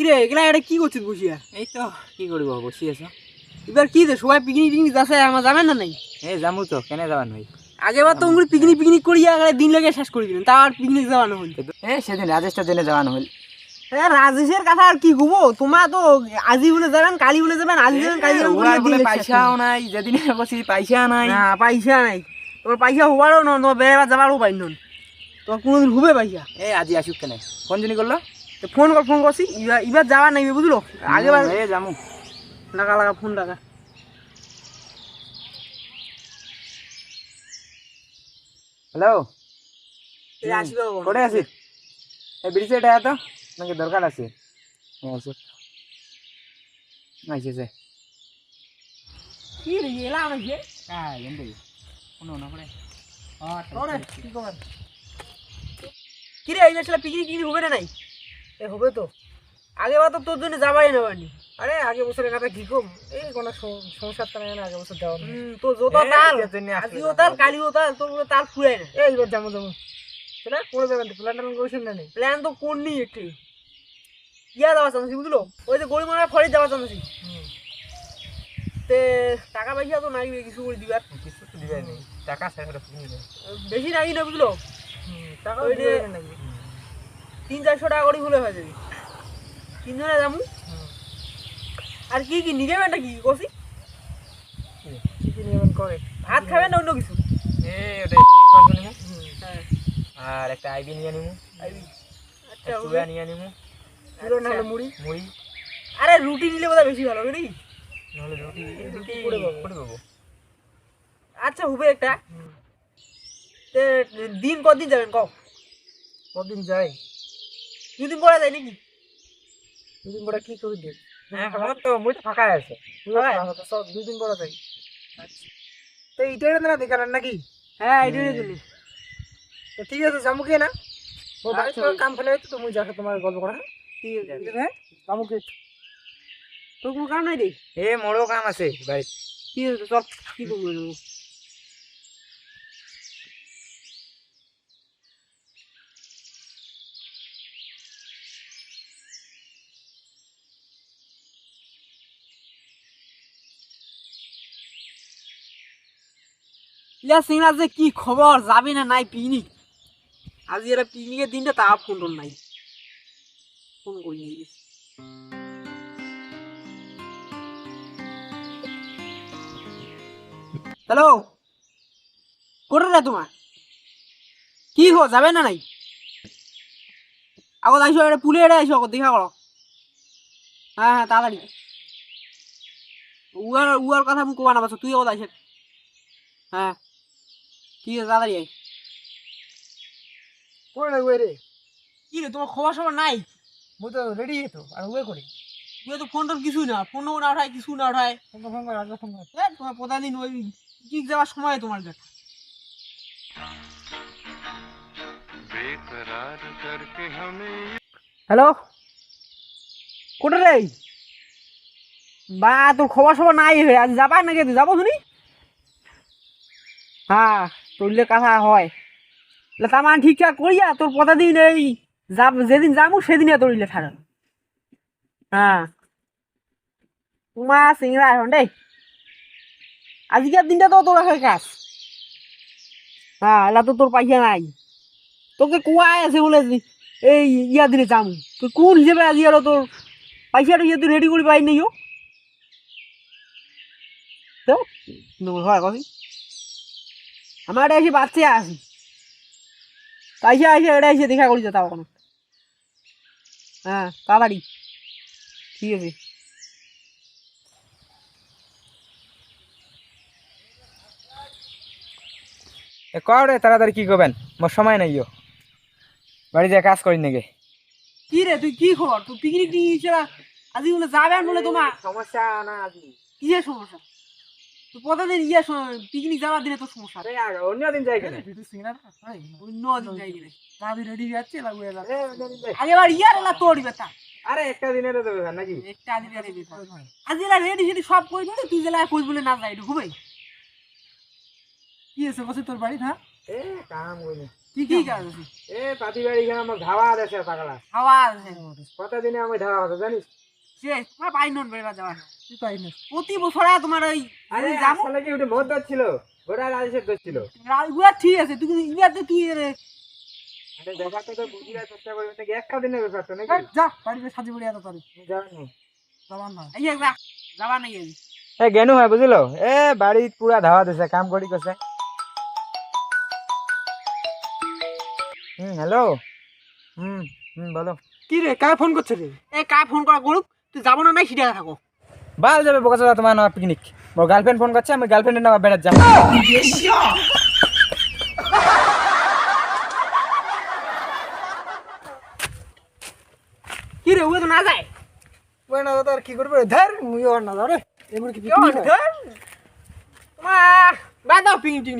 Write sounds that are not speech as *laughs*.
কিরে এগুলা এটা কি করছিস বসিয়া? এই তো কি করব বসি আছো? এবার কি দে সবাই পিকনিক টিকনিক যাচ্ছে আমার যাবেন না নাই? যামু তো কেন ভাই? আগেবার তো পিকনিক পিকনিক করিয়া একেবারে দিন লেগে শেষ করে দিলেন তা আর পিকনিক যাওয়ানো হইল। সেদিন রাজেশটা জেনে যাওয়ানো হইল। রাজেশের কথা আর কি গুবো তোমার তো আজি বলে যাবেন কালি বলে যাবেন আজি যাবেন কালি যাবেন পয়সাও নাই যেদিন বসি পয়সা নাই। না পয়সা নাই। তোর পয়সা হবারও না তোমার বেড়াবার যাবারও পাই নন তোর কোনোদিন হবে পয়সা? এই আজি আসুক কেন। ফোন জনি করল? তো ফোন কর ফোন করছি। এবার এবার যাবার নাই বুঝলো? আগেবার যামু। লাগা লাগা ফোন লাগা। হ্যালো। কোথায় আছিস? এই ব্রিজে এটা তো নাকি দরকার আছে? কি রে এলা আমাকে হ্যাঁ এমনি কোনো না পড়ে। ওরে কি খবর? কি রে এই বেশলা পিকনিক টিকনিক হবে না নাই? এ হবে তো। আগে বার তো তোর জন্য যাবাই না বানি আরে আগে বছরের কথা কি কম এই কোনো সম- সমস্যার তো নাই আগে বছর হুম, তো যত তাল আজিও তাল কালিও তাল তোর পুরো তাল ফুরাই না। এই এবার যাব যাব। সেটা করে যাবেন তো প্ল্যান ট্যান করেছেন না প্ল্যান তো করনি একটু। ইয়া যাওয়া চান্সি বুঝলো? ওই যে গরিব গরিমারা ফরে যাওয়া চান্সি। তে টাকা পয়সা তো নাই কিছু করে দিবার। কিছু তো দিবে নেই। টাকা বেশি নাকি না বুঝলো? টাকা ওই তিন চারশো টাকা করে হলে হয়ে যাবে। তিনজনে যাব আর কি কি বেটা কি করছি কি? কি নিয়মন করে? ভাত খাবেন না অন্য কিছু? *laughs* হ্যাঁ। আর একটা আইবি নিয়ে নিমু। আইবি। আচ্ছা নিয়ে নিমু। না মুড়ি? মুড়ি। আরে রুটি নিলে বোধহয় বেশি ভালো নাকি? নাহলে রুটি রুটি করে পাবো। আচ্ছা হবে একটা। দিন কদিন যাবেন কও? কদিন যাই? দুদিন পরে যায় নাকি? দুদিন পরে কি করে দিই হ্যাঁ আমার তো মুই তো ফাঁকা আছে সব দুদিন পরে যাই। তো এইটাই না দেখার নাকি? হ্যাঁ এটাই জন্য তো ঠিক আছে যাব কি না? ও বাড়ি আচ্ছা, কাম ফেলে তো মুই যাকে তোমার গল্প করা হ্যাঁ? ঠিক আছে হ্যাঁ যাব কি। তোর কোনো কাম নাই রে এ মোরও কাম আছে ভাই ঠিক আছে চল কি করব যে কি খবর? যাবি না? নাই পিকনিক আজ এরা পিকনিকের দিনটা তা ফোন টোন নাই ফোন হ্যালো কোটে রে তোমার? কি হো যাবে না নাই? আগত আইসো এটা পুলে এটা আইসো আগত দেখা করো। হ্যাঁ হ্যাঁ তাড়াতাড়ি। উয়ার উয়ার কথা আমি কোবা না তুই আগত আইসে হ্যাঁ। কি আছে লাগবে রে কি রে তোমার খবর সবার নাই? মুই তো রেডি তো আর ওয়ে করি তুই তো ফোন টোন কিছুই না ফোন না ওঠায় কিছু না ওঠায় ফোন ফোন করে আগে ফোন করে। তোমার ওই কি যাওয়ার সময় তোমার কাছে হ্যালো? কোটা রে? বা তোর খবর সবার নাই আজ যাবা নাকি তুই? যাব শুনি? হ্যাঁ তোরলে কথা হয়। লে তার মানে ঠিকঠাক করিয়া তোর প্রতিদিন এই যাব, যেদিন যাব সেদিনে তোরলে ছাড়া হ্যাঁ। তোমার সিংরা এখন দেই। আজকের দিনটা তো তোর আছে কাজ। হ্যাঁ এলা তো তোর পয়সা নাই। তোকে কুয়ায় আছে বলে এই ইয়া দিলে যামু। তুই কোন হিসেবে আজি আর তোর পয়সাটা ইয়ে তুই রেডি করে পাই নাই তো? হয় কবি আমার এটা এসে বাচ্চা আসি আসে এটা এসে দেখা করি যেতে ওখানে হ্যাঁ তাড়াতাড়ি। ঠিক আছে। এ কর রে তাড়াতাড়ি কি করবেন? মোর সময় নাই বাড়ি যা কাজ করি নাকি। কি রে তুই কি খবর? তুই পিকনিক টিকনিক হিসেবে আজি বলে যাবেন বলে তোমার? সমস্যা না আজকে। কিসের সমস্যা? প্রতিদিন ইয়ে পিকনিক যাওয়ার দিনে সমস্যা। আর অন্য দিন যাই কেন? অন্য দিন যাই রেডি যাচ্ছে ইয়ার এলা আরে একটা দিনের তো ব্যাপার নাকি? একটা আজ এলা রেডি সব কই দিলে তুই জেলা কই বলে না যাই ঢুকবে? কি আছে বসে তোর বাড়ি হ্যাঁ? এ কাম কি কি কাজ আছে? এ পাতি বাড়ি এখানে আমার ধাওয়া আছে পাগলা। হাওয়া আছে। কতদিনে আমি ধাওয়া জানিস? সে তোমার পাই নন বেড়া যাওয়া। কি পাই না? প্রতি বছর তোমার ওই আরে যাব। আসলে কি ওটা মদ ছিল? গোটা রাজেশের দোষ ছিল উয়া ঠিক আছে তুই ইয়াতে তুই রে আরে ব্যাপারটা তো বুঝিয়ে চেষ্টা করবি নাকি একটা দিনের ব্যাপার তো নাকি? যা বাড়িতে সাজি বড়ি এত তারি। জানি যাবার না। এই যা যাবা নাকি এ জ্ঞানু হয় বুঝলো? এ বাড়ি পুরা ধাওয়া দিছে কাম করি করছে হুম হ্যালো হুম হুম বলো। কি রে কার ফোন করছে রে? এই কায় ফোন করা করুক তুই যাব না নাই সিটা থাকো বাল যাবে বোকা তোমার নেওয়া পিকনিক মোর গার্লফ্রেন্ড ফোন করছে আমি গার্লফ্রেন্ডের নেওয়া বেড়াত যাব। কি রে ওই তো না যায়? ওই না দাদা আর কি করবে ধর মুই আর না রে। এমন কি তোমার বাদ দাও পিং টিং